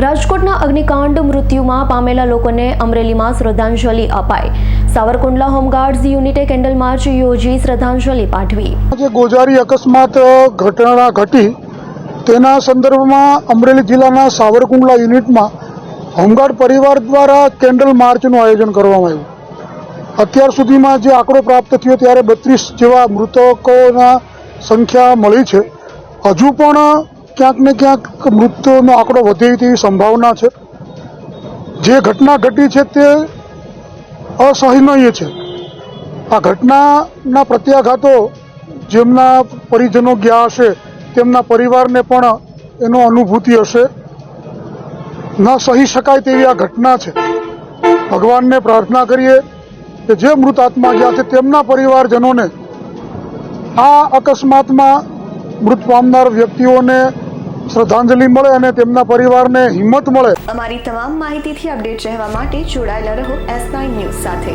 રાજકોટના અગ્નિકાંડ મૃત્યુમાં પામેલા લોકોને અમરેલીમાં શ્રદ્ધાંજલિ અપાઈ. સાવરકુંડલા હોમગાર્ડ્સ યુનિટે કેન્ડલ માર્ચ યોજી શ્રદ્ધાંજલિ પાઠવી. આજે ગોજારી અકસ્માત ઘટના ઘટી. તેના સંદર્ભમાં અમરેલી જિલ્લાના સાવરકુંડલા યુનિટમાં હોમગાર્ડ પરિવાર દ્વારા કેન્ડલ માર્ચનું આયોજન કરવામાં આવ્યું. અત્યાર સુધીમાં જે આંકડો પ્રાપ્ત થયો ત્યારે બત્રીસ જેવા મૃતકોના સંખ્યા મળી છે. હજુ પણ ક્યાંક ને ક્યાંક મૃત્યુનો આંકડો વધે તેવી સંભાવના છે. જે ઘટના ઘટી છે તે અસહનીય છે. આ ઘટનાના પ્રત્યાઘાતો જેમના પરિજનો ગયા હશે, તેમના પરિવારને પણ એનો અનુભૂતિ હશે. ન સહી શકાય તેવી આ ઘટના છે. ભગવાનને પ્રાર્થના કરીએ કે જે મૃત આત્મા ગયા છે તેમના પરિવારજનોને આ અકસ્માતમાં મૃત પામનાર વ્યક્તિઓને શ્રદ્ધાંજલિ મળે અને તેમના પરિવારને હિંમત મળે. અમારી તમામ માહિતીથી અપડેટ રહેવા માટે જોડાયેલા રહો એસ ન્યૂઝ સાથે.